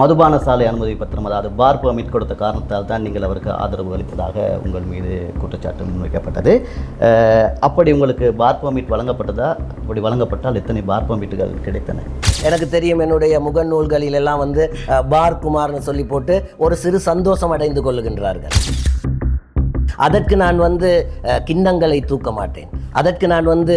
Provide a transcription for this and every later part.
மதுபான சாலை அனுமதி பத்திரம் அதாவது பார் பர்மிட் கொடுத்த காரணத்தால் தான் நீங்கள் அவருக்கு ஆதரவு அளித்ததாக உங்கள் மீது குற்றச்சாட்டு முன்வைக்கப்பட்டது. அப்படி உங்களுக்கு பார் பர்மிட் வழங்கப்பட்டதா? அப்படி வழங்கப்பட்டால் எத்தனை பார் பர்மிட்டுகள் கிடைத்தன? எனக்கு தெரியும் என்னுடைய முகநூல்களில் எல்லாம் வந்து பார் குமார்னு சொல்லி போட்டு ஒரு சிறு சந்தோஷம் அடைந்து கொள்ளுகின்றார்கள். அதற்கு நான் வந்து கிண்ணங்களை தூக்க மாட்டேன். அதற்கு நான் வந்து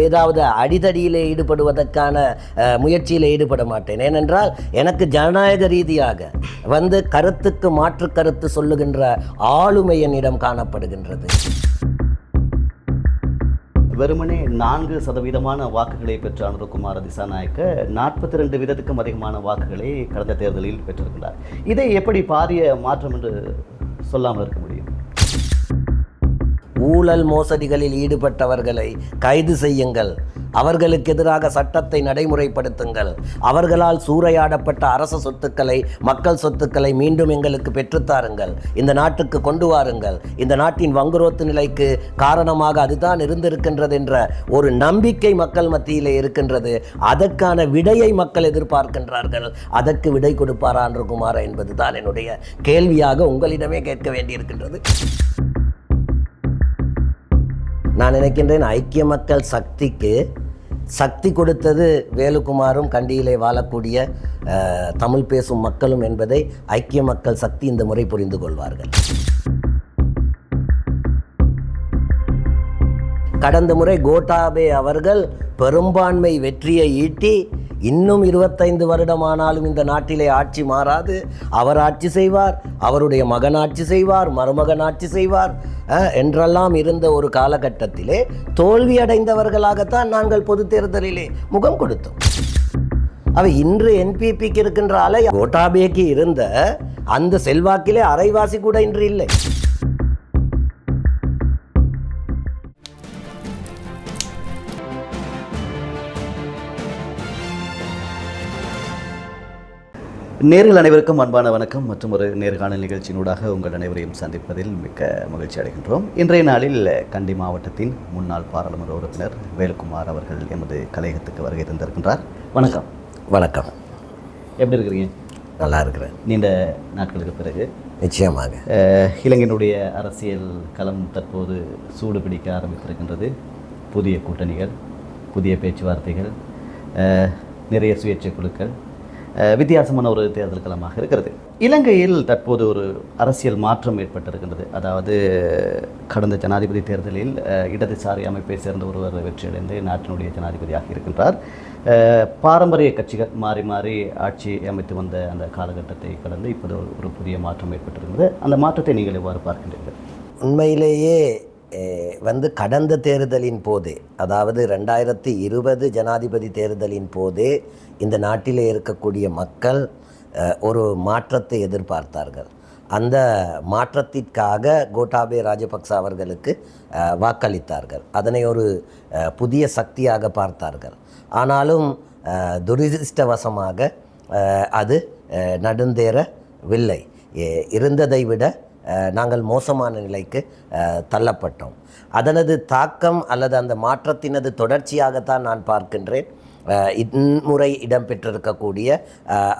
ஏதாவது அடிதடியில் ஈடுபடுவதற்கான அஹ், முயற்சியில் ஈடுபட மாட்டேன். ஏனென்றால் எனக்கு ஜனநாயக ரீதியாக வந்து கருத்துக்கு மாற்று கருத்து சொல்லுகின்ற ஆளுமை என்னிடம் காணப்படுகின்றது. வெறுமனே நான்கு சதவீதமான வாக்குகளை பெற்ற அனுரகுமார திசாநாயக்க நாற்பத்தி ரெண்டு வீதத்துக்கும் அதிகமான வாக்குகளை கடந்த தேர்தலில் பெற்றிருக்கிறார். இதை எப்படி பாரிய மாற்றம் என்று சொல்லாமல் இருக்க முடியும்? ஊழல் மோசடிகளில் ஈடுபட்டவர்களை கைது செய்யுங்கள். அவர்களுக்கு எதிராக சட்டத்தை நடைமுறைப்படுத்துங்கள். அவர்களால் சூறையாடப்பட்ட அரச சொத்துக்களை மக்கள் சொத்துக்களை மீண்டும் எங்களுக்கு பெற்றுத்தாருங்கள் இந்த நாட்டுக்கு கொண்டு வாருங்கள். இந்த நாட்டின் வங்குரோத்து நிலைக்கு காரணமாக அதுதான் இருந்திருக்கின்றது என்ற ஒரு நம்பிக்கை மக்கள் மத்தியில் இருக்கின்றது. அதற்கான விடையை மக்கள் எதிர்பார்க்கின்றார்கள். அதற்கு விடை கொடுப்பாரா குமாரா என்பதுதான் என்னுடைய கேள்வியாக உங்களிடமே கேட்க வேண்டியிருக்கின்றது. நான் நினைக்கின்றேன் ஐக்கிய மக்கள் சக்திக்கு சக்தி கொடுத்தது வேலுக்குமாரும் கண்டியிலே வாழக்கூடிய தமிழ் பேசும் மக்களும் என்பதை ஐக்கிய மக்கள் சக்தி இந்த முறை புரிந்து கொள்வார்கள். கடந்த முறை கோட்டாபே அவர்கள் பெரும்பான்மை வெற்றியை ஈட்டி இன்னும் இருபத்தைந்து வருடமானாலும் இந்த நாட்டிலே ஆட்சி மாறாது. அவர் ஆட்சி செய்வார் அவருடைய மகன் ஆட்சி செய்வார் மருமகன் ஆட்சி செய்வார் அஹ், என்றெல்லாம் இருந்த ஒரு காலகட்டத்திலே தோல்வியடைந்தவர்களாகத்தான் நாங்கள் பொது தேர்தலிலே முகம் கொடுத்தோம். அவை இன்று என்பிபிக்கு இருக்கின்ற அலை கோட்டாபேக்கு இருந்த அந்த செல்வாக்கிலே அரைவாசி கூட இன்று இல்லை. நேர்கள் அனைவருக்கும் அன்பான வணக்கம் மற்றும் ஒரு நேர்காணல் நிகழ்ச்சியினூடாக உங்கள் அனைவரையும் சந்திப்பதில் மிக்க மகிழ்ச்சி அடைகின்றோம். இன்றைய நாளில் கண்டி மாவட்டத்தின் முன்னாள் பாராளுமன்ற உறுப்பினர் வேலுக்குமார் அவர்கள் எமது கலையகத்துக்கு வருகை தந்திருக்கின்றார். வணக்கம். வணக்கம். எப்படி இருக்கிறீங்க? நல்லா இருக்கிறேன். நீண்ட நாட்களுக்கு பிறகு. நிச்சயமாக. இலங்கையினுடைய அரசியல் களம் தற்போது சூடு பிடிக்க ஆரம்பித்திருக்கின்றது. புதிய கூட்டணிகள் புதிய பேச்சுவார்த்தைகள் நிறைய சுயேட்சை குழுக்கள் வித்தியாசமான ஒரு தேர்தல் களமாக இருக்கிறது. இலங்கையில் தற்போது ஒரு அரசியல் மாற்றம் ஏற்பட்டிருக்கின்றது. அதாவது கடந்த ஜனாதிபதி தேர்தலில் இடதுசாரி அமைப்பை சேர்ந்த ஒருவர் வெற்றியடைந்து நாட்டினுடைய ஜனாதிபதியாக இருக்கின்றார். பாரம்பரிய கட்சிகள் மாறி மாறி ஆட்சி அமைத்து வந்த அந்த காலகட்டத்தை கடந்து இப்போது ஒரு- புதிய மாற்றம் ஏற்பட்டிருக்கிறது அந்த மாற்றத்தை நீங்கள் எவ்வாறு பார்க்கின்றீர்கள்? உண்மையிலேயே வந்து கடந்த தேர்தலின் போதே அதாவது ரெண்டாயிரத்தி இருபது ஜனாதிபதி தேர்தலின் போதே இந்த நாட்டில் இருக்கக்கூடிய மக்கள் ஒரு மாற்றத்தை எதிர்பார்த்தார்கள். அந்த மாற்றத்திற்காக கோட்டாபே ராஜபக்ச அவர்களுக்கு வாக்களித்தார்கள். அதனை ஒரு புதிய சக்தியாக பார்த்தார்கள். ஆனாலும் துரதிருஷ்டவசமாக அது நடுந்தேறவில்லை. இருந்ததை விட நாங்கள் மோசமான நிலைக்கு தள்ளப்பட்டோம். அதனது தாக்கம் அல்லது அந்த மாற்றத்தினது தொடர்ச்சியாகத்தான் நான் பார்க்கின்றேன். இன்முறை இடம்பெற்றிருக்கக்கூடிய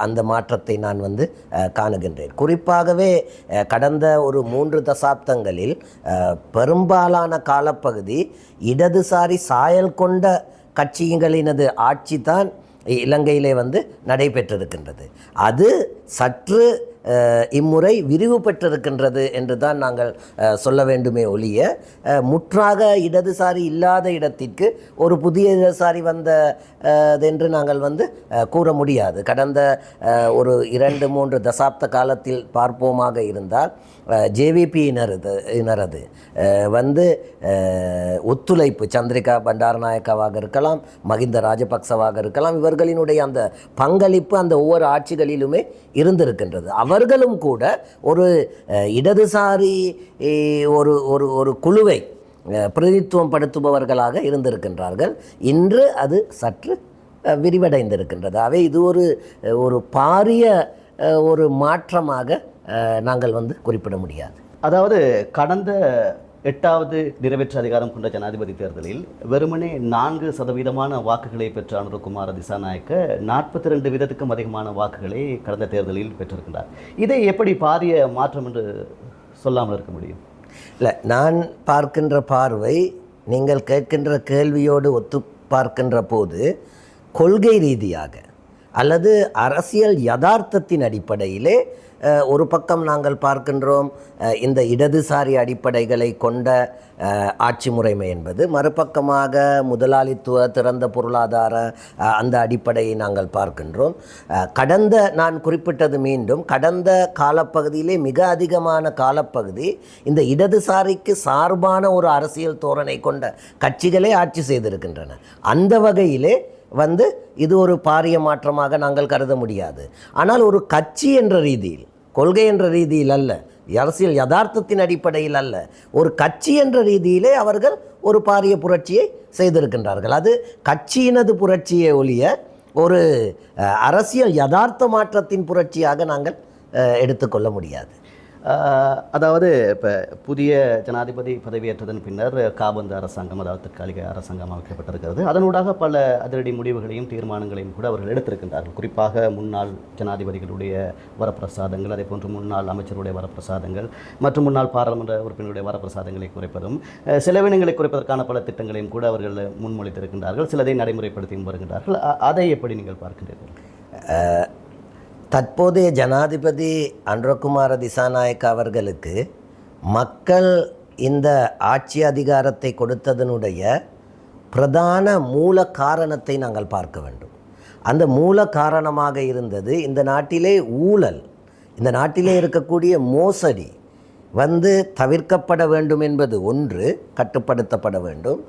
அந்த மாற்றத்தை நான் வந்து காணுகின்றேன். குறிப்பாகவே கடந்த ஒரு மூன்று தசாப்தங்களில் பெரும்பாலான காலப்பகுதி இடதுசாரி சாயல் கொண்ட கட்சிகளினது ஆட்சி தான் இலங்கையிலே வந்து நடைபெற்றிருக்கின்றது. அது சற்று இம்முறை விரிவு பெற்றிருக்கின்றது என்று தான் நாங்கள் சொல்ல வேண்டுமே ஒழிய முற்றாக இடதுசாரி இல்லாத இடத்திற்கு ஒரு புதிய இடதுசாரி வந்த என்று நாங்கள் வந்து கூற முடியாது. கடந்த ஒரு இரண்டு மூன்று தசாப்த காலத்தில் பார்ப்போமாக இருந்தால் ஜேவிபியினரது இனரது வந்து ஒத்துழைப்பு சந்திரிகா பண்டாரநாயக்காவாக இருக்கலாம் மகிந்த ராஜபக்சவாக இருக்கலாம் இவர்களினுடைய அந்த பங்களிப்பு அந்த ஒவ்வொரு ஆட்சிகளிலுமே இருந்திருக்கின்றது. அவர்களும் கூட ஒரு இடதுசாரி ஒரு ஒரு ஒரு குழுவை பிரதித்துவம் படுத்துபவர்களாக இருந்திருக்கின்றார்கள். இன்று அது சற்று விரிவடைந்திருக்கின்றது. அவை இது ஒரு ஒரு பாரிய ஒரு மாற்றமாக நாங்கள் வந்து குறிப்பிட முடியாது. அதாவது கடந்த எட்டாவது நிறைவேற்று அதிகாரம் கொண்ட ஜனாதிபதி தேர்தலில் வெறுமனே நான்கு சதவீதமான வாக்குகளை பெற்ற அனுரகுமார திசாநாயக்க நாற்பத்தி ரெண்டு வீதத்துக்கும் அதிகமான வாக்குகளை கடந்த தேர்தலில் பெற்றிருக்கின்றார். இதை எப்படி பாரிய மாற்றம் என்று சொல்லாமல் இருக்க முடியும்? இல்லை நான் பார்க்கின்ற பார்வை நீங்கள் கேட்கின்ற கேள்வியோடு ஒத்து பார்க்கின்ற போது கொள்கை ரீதியாக அல்லது அரசியல் யதார்த்தத்தின் அடிப்படையிலே ஒரு பக்கம் நாங்கள் பார்க்கின்றோம் இந்த இடதுசாரி அடிப்படைகளை கொண்ட ஆட்சி முறைமை என்பது. மறுபக்கமாக முதலாளித்துவ திறந்த பொருளாதார அந்த அடிப்படையை நாங்கள் பார்க்கின்றோம். கடந்த நான் குறிப்பிட்டது மீண்டும் கடந்த காலப்பகுதியிலே மிக அதிகமான காலப்பகுதி இந்த இடதுசாரிக்கு சார்பான ஒரு அரசியல் தோரணை கொண்ட கட்சிகளே ஆட்சி செய்திருக்கின்றன. அந்த வகையிலே வந்து இது ஒரு பாரிய மாற்றமாக நாங்கள் கருத முடியாது. ஆனால் ஒரு கட்சி என்ற ரீதியில் கொள்கை என்ற ரீதியில் அல்ல அரசியல் யதார்த்தத்தின் அடிப்படையில் அல்ல ஒரு கட்சி என்ற ரீதியிலே அவர்கள் ஒரு பாரிய புரட்சியை செய்திருக்கின்றார்கள். அது கட்சியினது புரட்சியை ஒழிய ஒரு அரசியல் யதார்த்த மாற்றத்தின் புரட்சியாக நாங்கள் எடுத்துக்கொள்ள முடியாது. அதாவது இப்போ புதிய ஜனாதிபதி பதவியேற்றதன் பின்னர் காபந்து அரசாங்கம் அதாவது தற்காலிக அரசாங்கம் அமைக்கப்பட்டிருக்கிறது. அதனூடாக பல அதிரடி முடிவுகளையும் தீர்மானங்களையும் கூட அவர்கள் எடுத்திருக்கின்றார்கள். குறிப்பாக முன்னாள் ஜனாதிபதிகளுடைய வரப்பிரசாதங்கள் அதே போன்று முன்னாள் அமைச்சருடைய வரப்பிரசாதங்கள் மற்றும் முன்னாள் பாராளுமன்ற உறுப்பினருடைய வரப்பிரசாதங்களை குறைப்பதும் செலவினங்களை குறைப்பதற்கான பல திட்டங்களையும் கூட அவர்கள் முன்மொழித்திருக்கின்றார்கள். சிலதை நடைமுறைப்படுத்தியும் வருகின்றார்கள். அதை எப்படி நீங்கள் பார்க்கின்றீர்கள்? தற்போதைய ஜனாதிபதி அன்றகுமார திசாநாயக்க அவர்களுக்கு மக்கள் இந்த ஆட்சி அதிகாரத்தை கொடுத்ததனுடைய பிரதான மூல காரணத்தை நாங்கள் பார்க்க வேண்டும். அந்த மூல காரணமாக இருந்தது இந்த நாட்டிலே ஊழல் இந்த நாட்டிலே இருக்கக்கூடிய மோசடி வந்து தவிர்க்கப்பட வேண்டும் என்பது ஒன்று கட்டுப்படுத்தப்பட வேண்டும்.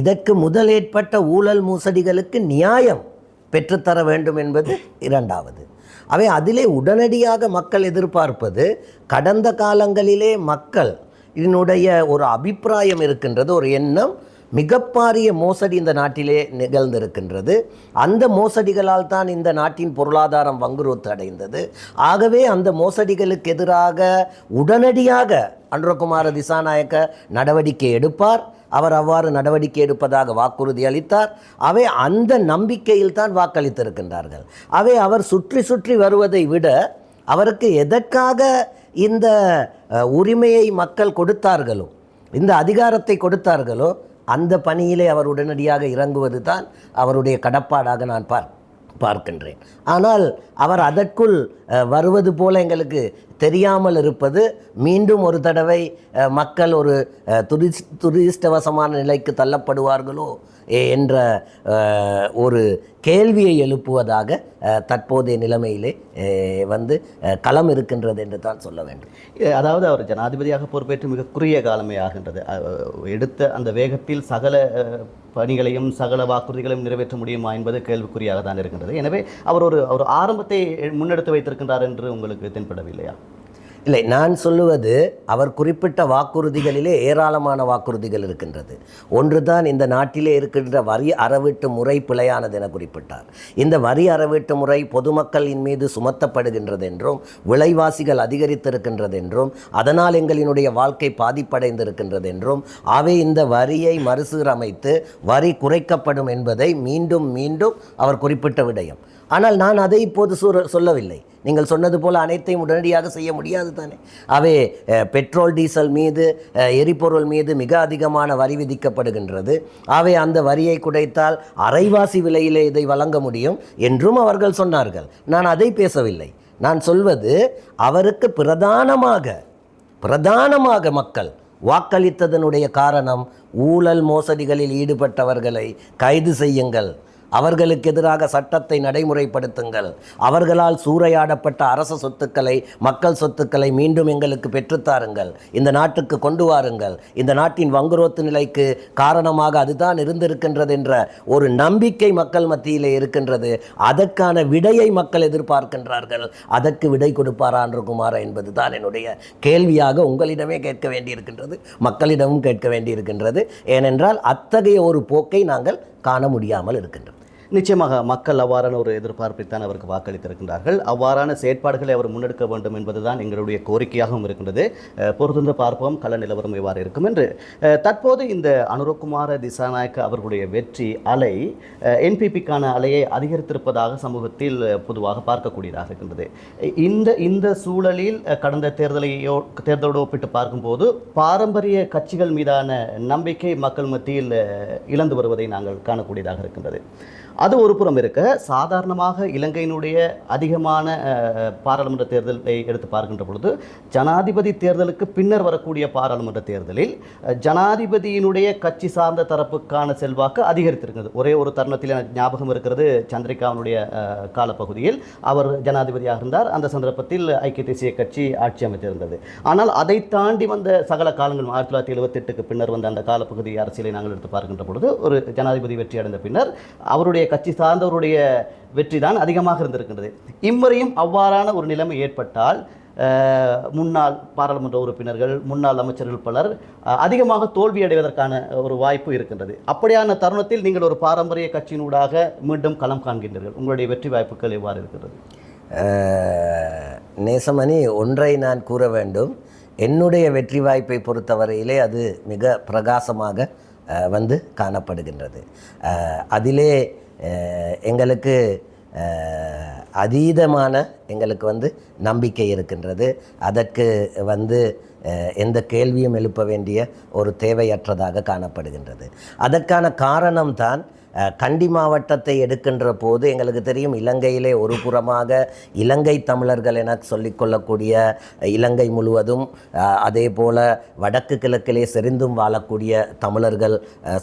இதற்கு முதல் ஏற்பட்ட ஊழல் மோசடிகளுக்கு நியாயம் பெற்றுத்தர வேண்டும் என்பது இரண்டாவது. அவை அதிலே உடனடியாக மக்கள் எதிர்பார்ப்பது கடந்த காலங்களிலே மக்கள் இதனுடைய ஒரு அபிப்பிராயம் இருக்கின்றது ஒரு எண்ணம் மிகப்பாரிய மோசடி இந்த நாட்டிலே நிகழ்ந்திருக்கின்றது. அந்த மோசடிகளால் தான் இந்த நாட்டின் பொருளாதாரம் வங்குரோத்து அடைந்தது. ஆகவே அந்த மோசடிகளுக்கு எதிராக உடனடியாக அனுரகுமார திசாநாயக்க நடவடிக்கை எடுப்பார். அவர் அவ்வாறு நடவடிக்கை எடுப்பதாக வாக்குறுதி அளித்தார். அவை அந்த நம்பிக்கையில் தான் வாக்களித்திருக்கின்றார்கள். அவை அவர் சுற்றி சுற்றி வருவதை விட அவருக்கு எதற்காக இந்த உரிமையை மக்கள் கொடுத்தார்களோ இந்த அதிகாரத்தை கொடுத்தார்களோ அந்த பணியிலே அவர் உடனடியாக இறங்குவது தான் அவருடைய கடப்பாடாக நான் பார் பார்க்கின்றேன். ஆனால் அவர் அதற்குள் வருவது போல எங்களுக்கு தெரியாமல் இருப்பது மீண்டும் ஒரு தடவை மக்கள் ஒரு அஹ், துரிஸ் துரிஷ்டவசமான நிலைக்கு தள்ளப்படுவார்களோ என்ற ஒரு கேள்வியை எழுப்புவதாக தற்போதைய நிலைமையிலே வந்து களம் இருக்கின்றது என்று தான் சொல்ல வேண்டும். அதாவது அவர் ஜனாதிபதியாக பொறுப்பேற்று மிக குறுகிய காலமே ஆகின்றது. எடுத்த அந்த வேகத்தில் சகல பணிகளையும் சகல வாக்குறுதிகளையும் நிறைவேற்ற முடியுமா என்பது கேள்விக்குறியாக தான் இருக்கின்றது. எனவே அவர் ஒரு ஒரு ஆரம்பத்தை முன்னெடுத்து வைத்திருக்கின்றார் என்று உங்களுக்கு தென்படவில்லையா? இல்லை நான் சொல்லுவது அவர் குறிப்பிட்ட வாக்குறுதிகளிலே ஏராளமான வாக்குறுதிகள் இருக்கின்றது. ஒன்று தான் இந்த நாட்டிலே இருக்கின்ற வரி அறவீட்டு முறை பிழையானது என குறிப்பிட்டார். இந்த வரி அறவீட்டு முறை பொதுமக்களின் மீது சுமத்தப்படுகின்றது என்றும் விலைவாசிகள் அதிகரித்திருக்கின்றது என்றும் அதனால் எங்களினுடைய வாழ்க்கை பாதிப்படைந்திருக்கின்றது என்றும் அவை இந்த வரியை மறுசீரமைத்து வரி குறைக்கப்படும் என்பதை மீண்டும் மீண்டும் அவர் குறிப்பிட்ட விடயம். ஆனால் நான் அதை இப்போது சொல்லவில்லை. நீங்கள் சொன்னது போல் அனைத்தையும் உடனடியாக செய்ய முடியாது தானே. அவை பெட்ரோல் டீசல் மீது எரிபொருள் மீது மிக அதிகமான வரி விதிக்கப்படுகின்றது. அவை அந்த வரியை குடைத்தால் அரைவாசி விலையிலே இதை வழங்க முடியும் என்றும் அவர்கள் சொன்னார்கள். நான் அதை பேசவில்லை. நான் சொல்வது அவருக்கு பிரதானமாக பிரதானமாக மக்கள் வாக்களித்ததனுடைய காரணம் ஊழல் மோசடிகளில் ஈடுபட்டவர்களை கைது செய்யுங்கள். அவர்களுக்கு எதிராக சட்டத்தை நடைமுறைப்படுத்துங்கள். அவர்களால் சூறையாடப்பட்ட அரச சொத்துக்களை மக்கள் சொத்துக்களை மீண்டும் எங்களுக்கு பெற்றுத்தாருங்கள் இந்த நாட்டுக்கு கொண்டு வாருங்கள். இந்த நாட்டின் வங்குரோத்து நிலைக்கு காரணமாக அதுதான் இருந்திருக்கின்றது என்ற ஒரு நம்பிக்கை மக்கள் மத்தியிலே இருக்கின்றது. அதற்கான விடையை மக்கள் எதிர்பார்க்கின்றார்கள். அதற்கு விடை கொடுப்பாரா குமாரா என்பது தான் என்னுடைய கேள்வியாக உங்களிடமே கேட்க வேண்டியிருக்கின்றது. மக்களிடமும் கேட்க வேண்டியிருக்கின்றது. ஏனென்றால் அத்தகைய ஒரு போக்கை நாங்கள் காண முடியாமல் இருக்கின்றோம். நிச்சயமாக மக்கள் அவ்வாறான ஒரு எதிர்பார்ப்பை தான் அவருக்கு வாக்களித்திருக்கின்றார்கள். அவ்வாறான செயற்பாடுகளை அவர் முன்னெடுக்க வேண்டும் என்பதுதான் எங்களுடைய கோரிக்கையாகவும் இருக்கின்றது. பொறுத்திருந்து பார்ப்போம். கள நிலவரம் எவ்வாறு இருக்கும் என்று. தற்போது இந்த அனுரகுமார திசாநாயக்க அவர்களுடைய வெற்றி அலை என்பிபிக்கான அலையை அதிகரித்திருப்பதாக சமூகத்தில் பொதுவாக பார்க்கக்கூடியதாக இருக்கின்றது. இந்த இந்த சூழலில் கடந்த தேர்தலையோ தேர்தலோடு ஒப்பிட்டு பார்க்கும்போது பாரம்பரிய கட்சிகள் மீதான நம்பிக்கை மக்கள் மத்தியில் இழந்து வருவதை நாங்கள் காணக்கூடியதாக இருக்கின்றது. அது ஒரு புறம் இருக்க. சாதாரணமாக இலங்கையினுடைய அதிகமான பாராளுமன்ற தேர்தலை எடுத்து பார்க்கின்ற பொழுது ஜனாதிபதி தேர்தலுக்கு பின்னர் வரக்கூடிய பாராளுமன்ற தேர்தலில் ஜனாதிபதியினுடைய கட்சி சார்ந்த தரப்புக்கான செல்வாக்கு அதிகரித்திருக்கிறது. ஒரே ஒரு தருணத்தில் எனக்கு ஞாபகம் இருக்கிறது சந்திரிகாவினுடைய காலப்பகுதியில் அவர் ஜனாதிபதியாக இருந்தார். அந்த சந்தர்ப்பத்தில் ஐக்கிய தேசிய கட்சி ஆட்சி அமைத்திருந்தது. ஆனால் அதை தாண்டி வந்த சகல காலங்கள் ஆயிரத்தி தொள்ளாயிரத்தி எழுபத்தெட்டுக்கு பின்னர் வந்த அந்த காலப்பகுதி அரசியலை நாங்கள் எடுத்து பார்க்கின்ற பொழுது ஒரு ஜனாதிபதி வெற்றி அடைந்த பின்னர் அவருடைய கட்சி சார்ந்தவருடைய வெற்றி தான் அதிகமாக இருந்திருக்கின்றது. இம்முறையும் அவ்வாறான ஒரு நிலைமை ஏற்பட்டால் முன்னாள் பாராளுமன்ற உறுப்பினர்கள் முன்னாள் அமைச்சர்கள் பலர் அதிகமாக தோல்வி அடைவதற்கான ஒரு வாய்ப்பு இருக்கின்றது. அப்படியான தருணத்தில் நீங்கள் ஒரு பாரம்பரிய கட்சியினூடாக மீண்டும் களம் காண்கின்றீர்கள். உங்களுடைய வெற்றி வாய்ப்புகள் எவ்வாறு இருக்கிறது நேசமணி ஒன்றை நான் கூற வேண்டும். என்னுடைய வெற்றி வாய்ப்பை பொறுத்தவரையிலே அது மிக பிரகாசமாக வந்து காணப்படுகின்றது. அதிலே எங்களுக்கு அதீதமான எங்களுக்கு வந்து நம்பிக்கை இருக்கின்றது. அதற்கு வந்து எந்த கேள்வியும் எழுப்ப வேண்டிய ஒரு தேவையற்றதாக காணப்படுகின்றது. அதற்கான காரணம்தான் கண்டி மாவட்டத்தை எடுக்கின்ற போது எங்களுக்கு தெரியும் இலங்கையிலே ஒரு புறமாக இலங்கை தமிழர்கள் என சொல்லிக்கொள்ளக்கூடிய இலங்கை முழுவதும் அதே போல் வடக்கு கிழக்கிலே செறிந்தும் வாழக்கூடிய தமிழர்கள்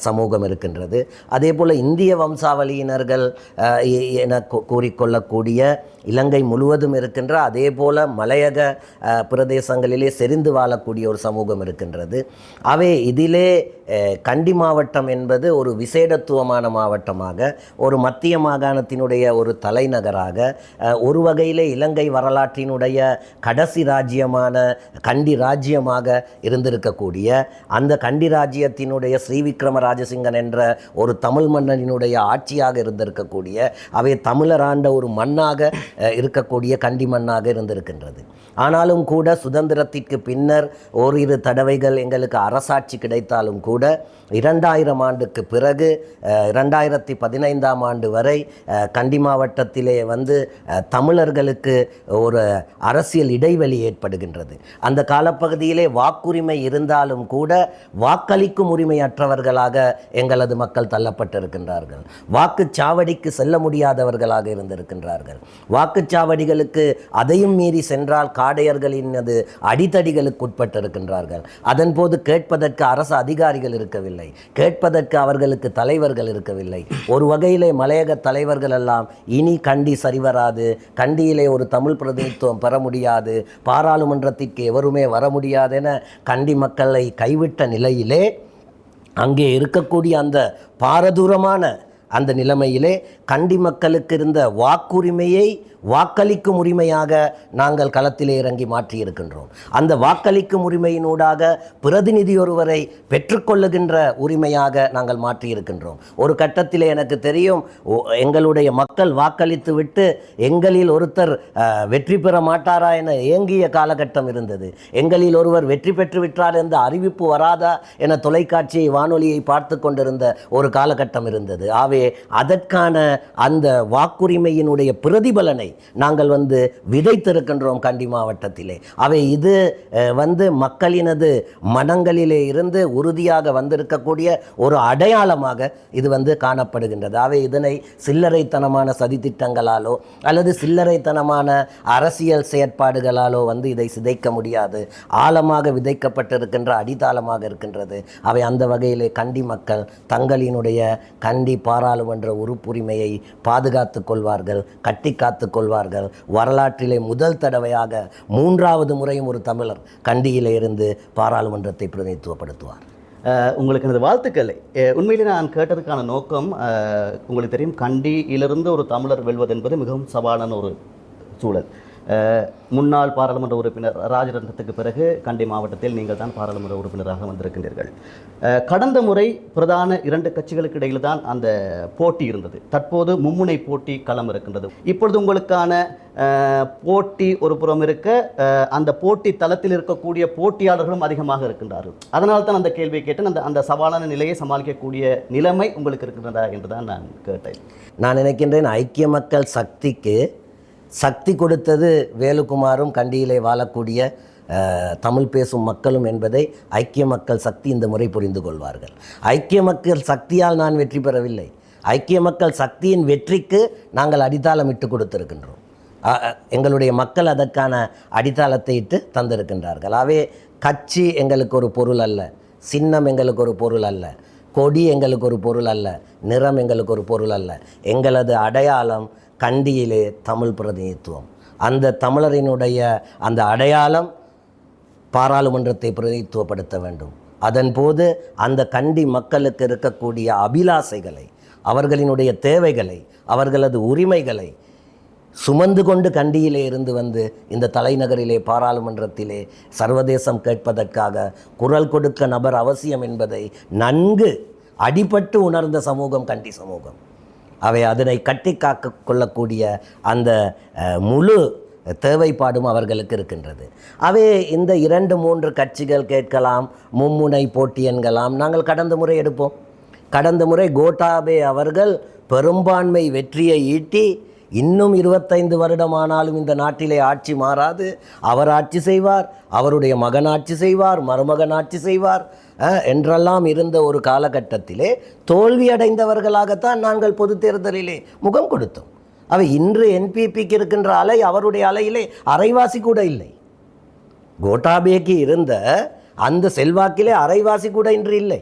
சமூகம் இருக்கின்றது. அதே போல் இந்திய வம்சாவளியினர்கள் என கூறிக்கொள்ளக்கூடிய இலங்கை முழுவதும் இருக்கின்ற அதே போல மலையக பிரதேசங்களிலே செறிந்து வாழக்கூடிய ஒரு சமூகம் இருக்கின்றது. அவை இதிலே கண்டி மாவட்டம் என்பது ஒரு விசேடத்துவமான மாவட்டமாக ஒரு மத்திய மாகாணத்தினுடைய ஒரு தலைநகராக ஒரு வகையிலே இலங்கை வரலாற்றினுடைய கடைசி ராஜ்யமான கண்டி ராஜ்யமாக இருந்திருக்கக்கூடிய அந்த கண்டி ராஜ்யத்தினுடைய ஸ்ரீவிக்ரம ராஜசிங்கன் என்ற ஒரு தமிழ் மன்னனினுடைய ஆட்சியாக இருந்திருக்கக்கூடிய அவை தமிழர் ஆண்ட ஒரு மண்ணாக இருக்கக்கூடிய கண்டிமண்ணாக இருந்திருக்கின்றது. ஆனாலும் கூட சுதந்திரத்திற்கு பின்னர் ஓரிரு தடவைகள் எங்களுக்கு அரசாட்சி கிடைத்தாலும் கூட இரண்டாயிரம் ஆண்டுக்கு பிறகு இரண்டாயிரத்தி பதினைந்தாம் ஆண்டு வரை கண்டி மாவட்டத்திலே வந்து தமிழர்களுக்கு ஒரு அரசியல் இடைவெளி ஏற்படுகின்றது. அந்த காலப்பகுதியிலே வாக்குரிமை இருந்தாலும் கூட வாக்களிக்கும் உரிமையற்றவர்களாக எங்களது மக்கள் தள்ளப்பட்டிருக்கின்றார்கள். வாக்குச்சாவடிக்கு செல்ல முடியாதவர்களாக இருந்திருக்கின்றார்கள். வாக்கு வாக்குச்சாவடிகளுக்கு அதையும் மீறி சென்றால் காடையர்களின் அடித்தடிகளுக்கு உட்பட்டிருக்கின்றார்கள் அதன்போது கேட்பதற்கு அரசு அதிகாரிகள் இருக்கவில்லை. கேட்பதற்கு அவர்களுக்கு தலைவர்கள் இருக்கவில்லை. ஒரு வகையிலே மலையக தலைவர்கள் எல்லாம் இனி கண்டி சரிவராது. கண்டியிலே ஒரு தமிழ் பிரதிநிதித்துவம் பெற முடியாது. பாராளுமன்றத்திற்கு எவருமே வர முடியாதென கண்டி மக்களை கைவிட்ட நிலையிலே அங்கே இருக்கக்கூடிய அந்த பாரதூரமான அந்த நிலைமையிலே கண்டி மக்களுக்கு இருந்த வாக்குரிமையை வாக்களிக்கும் உரிமையாக நாங்கள் களத்திலே இறங்கி மாற்றியிருக்கின்றோம். அந்த வாக்களிக்கும் உரிமையினூடாக பிரதிநிதி ஒருவரை பெற்றுக்கொள்ளுகின்ற உரிமையாக நாங்கள் மாற்றியிருக்கின்றோம். ஒரு கட்டத்திலே எனக்கு தெரியும் ஓ- எங்களுடைய மக்கள் வாக்களித்து விட்டு எங்களில் ஒருத்தர் வெற்றி பெற மாட்டாரா என ஏங்கிய காலகட்டம் இருந்தது. எங்களில் ஒருவர் வெற்றி பெற்று விட்டார் என்ற அறிவிப்பு வராதா என தொலைக்காட்சியை வானொலியை பார்த்து கொண்டிருந்த ஒரு காலகட்டம் இருந்தது. ஆகவே அதற்கான அந்த வாக்குரிமையினுடைய பிரதிபலனை நாங்கள் வந்து விதைத்திருக்கின்றோம் கண்டி மாவட்டத்திலே. அவை இது வந்து மக்களினது மனங்களிலே இருந்து உறுதியாக வந்திருக்கக்கூடிய ஒரு அடையாளமாக இது வந்து காணப்படுகின்றது. அவை இதனை சில்லறைத்தனமான சதித்திட்டங்களாலோ அல்லது சில்லறைத்தனமான அரசியல் செயற்பாடுகளாலோ வந்து இதை சிதைக்க முடியாது. ஆழமாக விதைக்கப்பட்டிருக்கின்ற அடித்தாளமாக இருக்கின்றது. அவை அந்த வகையிலே கண்டி மக்கள் தங்களினுடைய கண்டி பாராளுமன்ற உறுப்புரிமையை பாதுகாத்துக் கொள்வார்கள் கட்டி காத்து கொள்வார்கள். வரலாற்றிலே முதல் தடவையாக மூன்றாவது முறையும் ஒரு தமிழர் கண்டியிலே இருந்து பாராளுமன்றத்தை பிரதிநிதித்துவப்படுத்துவார். உங்களுக்கு எனது வாழ்த்துக்கள். உண்மையிலே நான் கேட்டதுக்கான நோக்கம் உங்களுக்கு தெரியும் கண்டியிலிருந்து ஒரு தமிழர் வெல்வது என்பது மிகவும் சவாலான ஒரு சூழல். முன்னாள் பாராளுமன்ற உறுப்பினர் ராஜரத்னத்துக்கு பிறகு கண்டி மாவட்டத்தில் நீங்கள் தான் பாராளுமன்ற உறுப்பினராக வந்திருக்கின்றீர்கள். கடந்த முறை பிரதான இரண்டு கட்சிகளுக்கு இடையில் தான் அந்த போட்டி இருந்தது. தற்போது மும்முனை போட்டி களம் இருக்கின்றது. இப்பொழுது உங்களுக்கான போட்டி ஒரு புறம் இருக்க அந்த போட்டி தளத்தில் இருக்கக்கூடிய போட்டியாளர்களும் அதிகமாக இருக்கின்றார்கள். அதனால் தான் அந்த கேள்வியை கேட்டேன். அந்த அந்த சவாலான நிலையை சமாளிக்கக்கூடிய நிலைமை உங்களுக்கு இருக்கின்றதா என்று தான் நான் கேட்டேன். நான் நினைக்கின்றேன் ஐக்கிய மக்கள் சக்திக்கு சக்தி கொடுத்தது வேலுக்குமாரும் கண்டியிலே வாழக்கூடிய தமிழ் பேசும் மக்களும் என்பதை ஐக்கிய மக்கள் சக்தி இந்த முறை புரிந்து கொள்வார்கள். ஐக்கிய மக்கள் சக்தியால் நான் வெற்றி பெறவில்லை. ஐக்கிய மக்கள் சக்தியின் வெற்றிக்கு நாங்கள் அடித்தாளம் இட்டு கொடுத்திருக்கின்றோம். எங்களுடைய மக்கள் அதற்கான அடித்தாளத்தை இட்டு தந்திருக்கின்றார்கள். ஆகவே கட்சி எங்களுக்கு ஒரு பொருள் அல்ல சின்னம் எங்களுக்கு ஒரு பொருள் அல்ல கொடி எங்களுக்கு ஒரு பொருள் அல்ல நிறம் எங்களுக்கு ஒரு பொருள் அல்ல. எங்களது அடையாளம் கண்டியிலே தமிழ் பிரதிநிதித்துவம். அந்த தமிழரினுடைய அந்த அடையாளம் பாராளுமன்றத்தை பிரதிநிதித்துவப்படுத்த வேண்டும். அதன்போது அந்த கண்டி மக்களுக்கு இருக்கக்கூடிய அபிலாசைகளை அவர்களினுடைய தேவைகளை அவர்களது உரிமைகளை சுமந்து கொண்டு கண்டியிலே இருந்து வந்து இந்த தலைநகரிலே பாராளுமன்றத்திலே சர்வதேசம் கேட்பதற்காக குரல் கொடுக்க நபர் அவசியம் என்பதை நன்கு அடிபட்டு உணர்ந்த சமூகம் கண்டி சமூகம். அவை அதனை கட்டி காக்க கொள்ளக்கூடிய அந்த முழு தேவைப்பாடும் அவர்களுக்கு இருக்கின்றது. அவை இந்த இரண்டு மூன்று கட்சிகள் கேட்கலாம் மும்முனை போட்டி என்கலாம் நாங்கள் கடந்த முறை எடுப்போம். கடந்த முறை கோட்டாபே அவர்கள் பெரும்பான்மை வெற்றியை ஈட்டி இன்னும் இருபத்தைந்து வருடமானாலும் இந்த நாட்டிலே ஆட்சி மாறாது. அவர் ஆட்சி செய்வார் அவருடைய மகன் ஆட்சி செய்வார் மருமகன் ஆட்சி செய்வார் என்றெல்லாம் இருந்த ஒரு காலகட்டத்திலே தோல்வியடைந்தவர்களாகத்தான் நாங்கள் பொது தேர்தலிலே முகம் கொடுத்தோம். அவை இன்று என்பிபிக்கு இருக்கின்ற அலை அவருடைய அலையிலே அரைவாசி கூட இல்லை. கோட்டாபேக்கு இருந்த அந்த செல்வாக்கிலே அரைவாசி கூட இன்று இல்லை.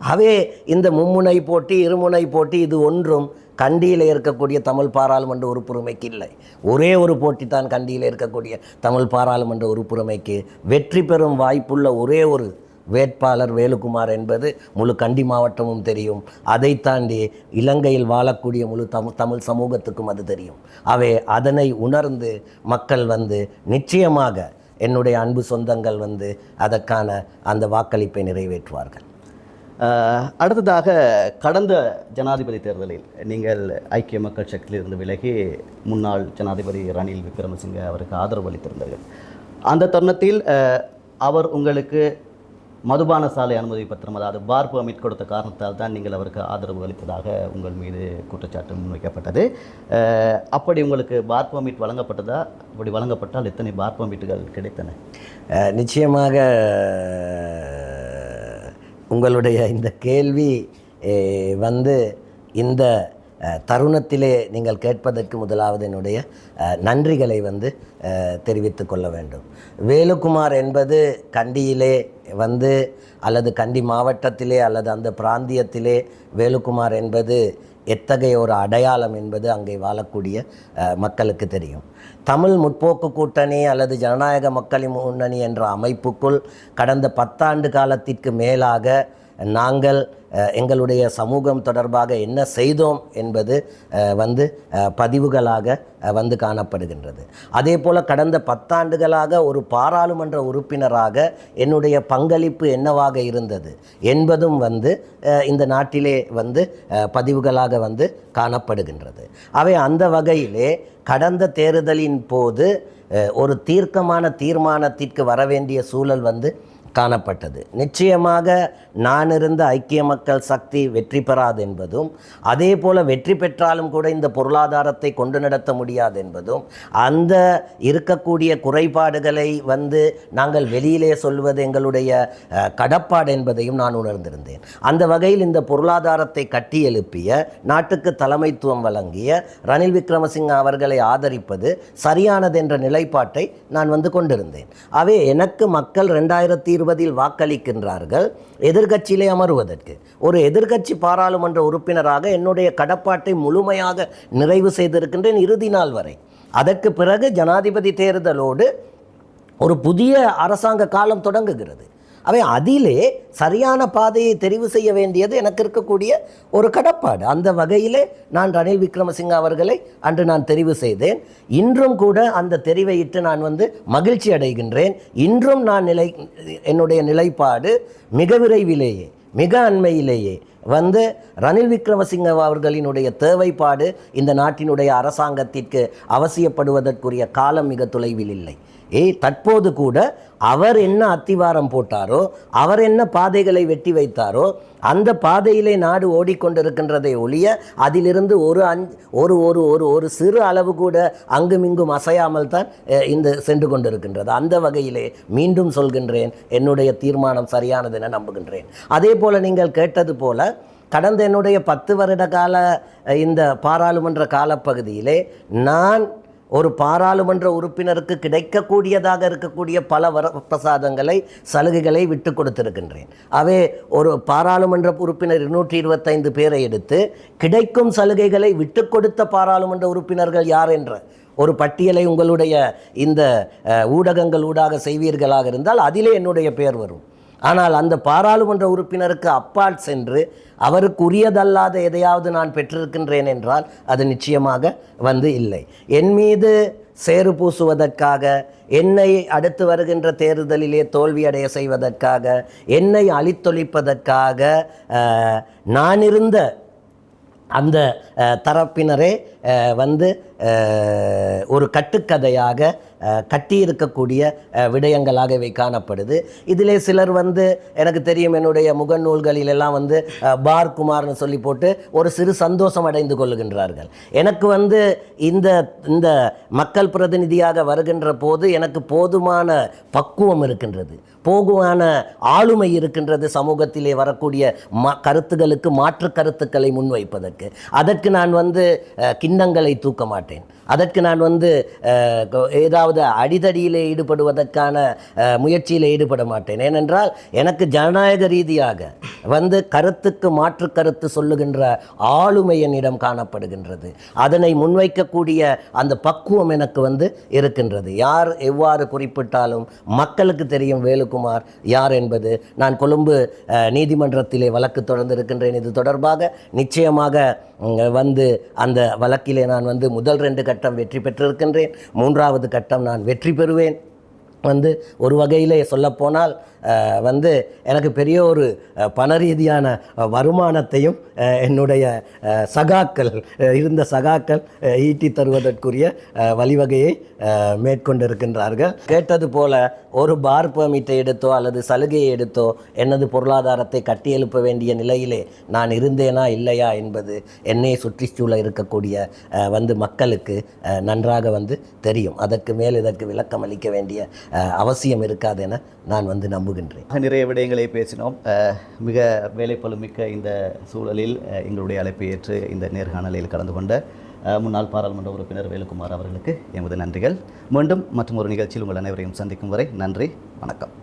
அவே இந்த மும்முனை போட்டி இருமுனை போட்டி இது ஒன்றும் கண்டியில் இருக்கக்கூடிய தமிழ் பாராளுமன்ற உறுப்புரிமைக்கு இல்லை ஒரே ஒரு போட்டி தான் கண்டியில் இருக்கக்கூடிய தமிழ் பாராளுமன்ற உறுப்புரிமைக்கு வெற்றி பெறும் வாய்ப்புள்ள ஒரே ஒரு வேட்பாளர் வேலுக்குமார் என்பது முழு கண்டி மாவட்டமும் தெரியும். அதை தாண்டி இலங்கையில் வாழக்கூடிய முழு தமிழ் தமிழ் சமூகத்துக்கும் அது தெரியும். அவை அதனை உணர்ந்து மக்கள் வந்து நிச்சயமாக என்னுடைய அன்பு சொந்தங்கள் வந்து அதற்கான அந்த வாக்களிப்பை நிறைவேற்றுவார்கள். அடுத்ததாக கடந்த ஜனாதிபதி தேர்தலில் நீங்கள் ஐக்கிய மக்கள் சக்தியிலிருந்து விலகி முன்னாள் ஜனாதிபதி ரணில் விக்ரமசிங்க அவருக்கு ஆதரவு அளித்திருந்தீர்கள். அந்த தருணத்தில் அவர் உங்களுக்கு மதுபான சாலை அனுமதி பத்திரம் அதாவது பார் பெர்மிட் கொடுத்த காரணத்தால் தான் நீங்கள் அவருக்கு ஆதரவு அளித்ததாக உங்கள் மீது குற்றச்சாட்டு முன்வைக்கப்பட்டது. அப்படி உங்களுக்கு பார் பெர்மிட் வழங்கப்பட்டதா? அப்படி வழங்கப்பட்டால் எத்தனை பார் பெர்மிட்டுகள் கிடைத்தன? நிச்சயமாக உங்களுடைய இந்த கேள்வி வந்து இந்த தருணத்திலே நீங்கள் கேட்பதற்கு முதலாவது என்னுடைய நன்றிகளை வந்து தெரிவித்து கொள்ள வேண்டும். வேலுக்குமார் என்பது கண்டியிலே வந்து அல்லது கண்டி மாவட்டத்திலே அல்லது அந்த பிராந்தியத்திலே வேலுக்குமார் என்பது எத்தகைய ஒரு அடையாளம் என்பது அங்கே வாழக்கூடிய மக்களுக்கு தெரியும். தமிழ் முற்போக்கு கூட்டணி அல்லது ஜனநாயக மக்களின் முன்னணி என்ற அமைப்புக்குள் கடந்த பத்தாண்டு காலத்திற்கு மேலாக நாங்கள் எங்களுடைய சமூகம் தொடர்பாக என்ன செய்தோம் என்பது வந்து பதிவுகளாக வந்து காணப்படுகின்றது. அதே போல் கடந்த பத்தாண்டுகளாக ஒரு பாராளுமன்ற உறுப்பினராக என்னுடைய பங்களிப்பு என்னவாக இருந்தது என்பதும் வந்து இந்த நாட்டிலே வந்து பதிவுகளாக வந்து காணப்படுகின்றது. அவை அந்த வகையிலே கடந்த தேர்தலின் போது ஒரு தீர்க்கமான தீர்மானத்திற்கு வர வேண்டிய சூழல் வந்து காணப்பட்டது. நிச்சயமாக நான் இருந்த ஐக்கிய மக்கள் சக்தி வெற்றி பெறாது என்பதும் அதே போல் வெற்றி பெற்றாலும் கூட இந்த பொருளாதாரத்தை கொண்டு நடத்த முடியாது என்பதும் அந்த இருக்கக்கூடிய குறைபாடுகளை வந்து நாங்கள் வெளியிலே சொல்வது எங்களுடைய கடப்பாடு என்பதையும் நான் உணர்ந்திருந்தேன். அந்த வகையில் இந்த பொருளாதாரத்தை கட்டி எழுப்பிய நாட்டுக்கு தலைமைத்துவம் வழங்கிய ரணில் விக்ரமசிங்க அவர்களை ஆதரிப்பது சரியானது என்ற நிலைப்பாட்டை நான் வந்து கொண்டிருந்தேன். அவே எனக்கு மக்கள் ரெண்டாயிரத்தி இருபதில் வாக்களிக்கின்றார்கள். எதிர்க்கட்சியிலே அமருவதற்கு. ஒரு எதிர்க்கட்சி பாராளுமன்ற உறுப்பினராக என்னுடைய கடப்பாட்டை முழுமையாக நிறைவு செய்திருக்கின்றேன் இறுதி நாள் வரை. அதற்கு பிறகு ஜனாதிபதி தேர்தலோடு ஒரு புதிய அரசாங்க காலம் தொடங்குகிறது. அவை அதிலே சரியான பாதையை தெரிவு செய்ய வேண்டியது எனக்கு இருக்கக்கூடிய ஒரு கடப்பாடு. அந்த வகையிலே நான் ரணில் விக்ரமசிங்க அவர்களை அன்று நான் தெரிவு செய்தேன். இன்றும் கூட அந்த தெரிவை இட்டு நான் வந்து மகிழ்ச்சி அடைகின்றேன். இன்றும் நான் நிலை என்னுடைய நிலைப்பாடு மிக விரைவிலேயே மிக அண்மையிலேயே வந்து ரணில் விக்ரமசிங்க அவர்களினுடைய தேவைப்பாடு இந்த நாட்டினுடைய அரசாங்கத்திற்கு அவசியப்படுவதற்குரிய காலம் மிக தொலைவில் இல்லை. ஏய் தற்போது கூட அவர் என்ன அத்திவாரம் போட்டாரோ அவர் என்ன பாதைகளை வெட்டி வைத்தாரோ அந்த பாதையிலே நாடு ஓடிக்கொண்டிருக்கின்றதை ஒழிய அதிலிருந்து ஒரு அஞ் ஒரு ஒரு ஒரு ஒரு சிறு அளவு கூட அங்குமிங்கும் அசையாமல் தான் இந்த சென்று கொண்டிருக்கின்றது. அந்த வகையிலே மீண்டும் சொல்கின்றேன் என்னுடைய தீர்மானம் சரியானது என நம்புகின்றேன். அதே போல் நீங்கள் கேட்டது போல கடந்த என்னுடைய பத்து வருட கால இந்த பாராளுமன்ற காலப்பகுதியிலே நான் ஒரு பாராளுமன்ற உறுப்பினருக்கு கிடைக்கக்கூடியதாக இருக்கக்கூடிய பல வரப்பிரசாதங்களை சலுகைகளை விட்டு கொடுத்திருக்கின்றேன். அவே ஒரு பாராளுமன்ற உறுப்பினர் இருநூற்றி இருபத்தைந்து பேரை எடுத்து கிடைக்கும் சலுகைகளை விட்டு கொடுத்த பாராளுமன்ற உறுப்பினர்கள் யார் என்ற ஒரு பட்டியலை உங்களுடைய இந்த ஊடகங்கள் ஊடாக செய்வீர்களாக இருந்தால் அதிலே என்னுடைய பெயர் வரும். ஆனால் அந்த பாராளுமன்ற உறுப்பினருக்கு அப்பால் சென்று அவருக்கு உரியதல்லாத எதையாவது நான் பெற்றிருக்கின்றேன் என்றால் அது நிச்சயமாக வந்து இல்லை. என் மீது சேறு பூசுவதற்காக என்னை அடுத்து வருகின்ற தேர்தலிலே தோல்வியடைய செய்வதற்காக என்னை அழித்தொழிப்பதற்காக நான் இருந்த அந்த தரப்பினரே வந்து ஒரு கட்டுக்கதையாக கட்டியிருக்கக்கூடிய அஹ், காணப்படுது. இதிலே சிலர் வந்து எனக்கு தெரியும் என்னுடைய முகநூல்களில் எல்லாம் வந்து பார் குமார்னு சொல்லி போட்டு ஒரு சிறு சந்தோஷம் அடைந்து கொள்ளுகின்றார்கள். எனக்கு வந்து இந்த இந்த மக்கள் பிரதிநிதியாக வருகின்ற போது எனக்கு போதுமான பக்குவம் இருக்கின்றது. போகுவான ஆளுமை இருக்கின்றது சமூகத்திலே வரக்கூடிய ம கருத்துகளுக்கு மாற்று கருத்துக்களை முன்வைப்பதற்கு. அதற்கு நான் வந்து கிண்ணங்களை தூக்க மாட்டேன். அதற்கு நான் வந்து ஏதாவது அடிதடியிலே ஈடுபடுவதற்கான முயற்சியில் ஈடுபட மாட்டேன். ஏனென்றால் எனக்கு ஜனநாயக ரீதியாக வந்து கருத்துக்கு மாற்று கருத்து சொல்லுகின்ற ஆளுமை என்னிடம் காணப்படுகின்றது. அதனை முன்வைக்கக்கூடிய அந்த பக்குவம் எனக்கு வந்து இருக்கின்றது. யார் எவ்வாறு குறிப்பிட்டாலும் மக்களுக்கு தெரியும் வேலு குமார் யார் என்பது நான் கொழும்பு நீதிமன்றத்திலே வழக்கு தொடர்ந்து இருக்கின்றேன் இது தொடர்பாக நிச்சயமாக வந்து அந்த வழக்கிலே நான் வந்து முதல் ரெண்டு கட்டம் வெற்றி பெற்றிருக்கின்றேன். மூன்றாவது கட்டம் நான் வெற்றி பெறுவேன். வந்து ஒரு வகையிலே சொல்லப்போனால் வந்து எனக்கு பெரிய ஒரு பண ரீதியான வருமானத்தையும் என்னுடைய சகாக்கள் இருந்த சகாக்கள் ஈட்டி தருவதற்குரிய வழிவகையை மேற்கொண்டிருக்கின்றார்கள். கேட்டது போல ஒரு பார் பெர்மிட்டை எடுத்தோ அல்லது சலுகையை எடுத்தோ எனது பொருளாதாரத்தை கட்டியெழுப்ப வேண்டிய நிலையிலே நான் இருந்தேனா இல்லையா என்பது என்னை சுற்றிச்சூழ இருக்கக்கூடிய வந்து மக்களுக்கு நன்றாக வந்து தெரியும். அதற்கு மேல் இதற்கு விளக்கம் அளிக்க வேண்டிய அவசியம் இருக்காது என நான் வந்து நம்புகின்றேன் நிறைய விடயங்களை பேசினோம். மிக வேலைப்பளு மிக்க இந்த சூழலில் எங்களுடைய அழைப்பை ஏற்று இந்த நேர்காணலில் கலந்து கொண்ட முன்னாள் பாராளுமன்ற உறுப்பினர் வேலுக்குமார் அவர்களுக்கு எமது நன்றிகள். மீண்டும் மற்றும் ஒரு நிகழ்ச்சியில் உங்கள் அனைவரையும் சந்திக்கும் வரை நன்றி வணக்கம்.